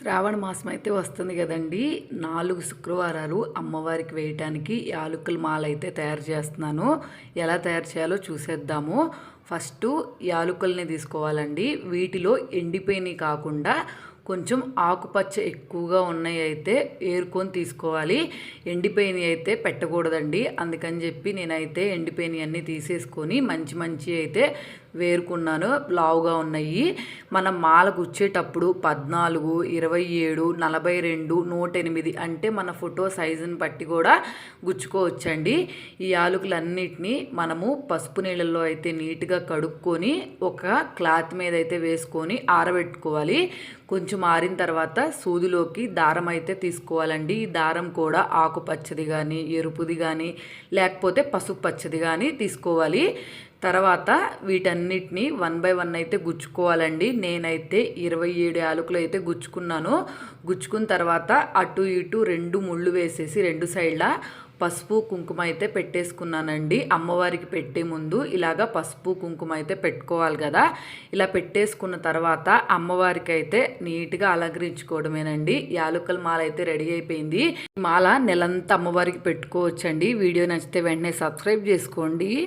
శ్రావణ మాసం అయితే వస్తుంది కదండి. నాలుగు శుక్రవారాలు అమ్మవారికి వేయటానికి యాలకుల మాల అయితే తయారు చేస్తున్నాను. ఎలా తయారు చేయాలో చూసేద్దాము. ఫస్ట్ యాలకుల్ని తీసుకోవాలండి. వీటిలో ఎండిపోయినవి కాకుండా కొంచెం ఆకుపచ్చ ఎక్కువగా ఉన్నాయి అయితే ఏరుకొని తీసుకోవాలి. ఎండిపోయినవి అయితే పెట్టకూడదండి. అందుకని చెప్పి నేనైతే ఎండిపోయినవి అన్నీ తీసేసుకొని మంచి మంచి అయితే వేరుకున్నాను. లావుగా ఉన్నాయి. మనం మాల గుచ్చేటప్పుడు పద్నాలుగు ఇరవై ఏడు నలభై రెండు నూట ఎనిమిది అంటే మన ఫోటో సైజుని బట్టి కూడా గుచ్చుకోవచ్చండి. ఈ యాలకులన్నిటినీ మనము పసుపు నీళ్ళల్లో అయితే నీట్గా కడుక్కొని ఒక క్లాత్ మీద అయితే వేసుకొని ఆరబెట్టుకోవాలి. కొంచెం ఆరిన తర్వాత సూదిలోకి దారం అయితే తీసుకోవాలండి. ఈ దారం కూడా ఆకుపచ్చది కానీ ఎరుపుది కానీ లేకపోతే పసుపు పచ్చది కానీ తీసుకోవాలి. తర్వాత వీటన్నిటిని వన్ బై వన్ అయితే గుచ్చుకోవాలండి. నేనైతే ఇరవై ఏడు యాలకులు అయితే గుచ్చుకున్నాను. గుచ్చుకున్న తర్వాత అటు ఇటు రెండు ముళ్ళు వేసేసి రెండు సైడ్ల పసుపు కుంకుమ అయితే పెట్టేసుకున్నానండి. అమ్మవారికి పెట్టే ముందు ఇలాగా పసుపు కుంకుమ అయితే పెట్టుకోవాలి కదా. ఇలా పెట్టేసుకున్న తర్వాత అమ్మవారికి అయితే నీట్గా అలంకరించుకోవడమేనండి. యాలుకల మాల అయితే రెడీ అయిపోయింది. మాల నెలంతా అమ్మవారికి పెట్టుకోవచ్చండి. వీడియో నచ్చితే వెంటనే సబ్స్క్రైబ్ చేసుకోండి.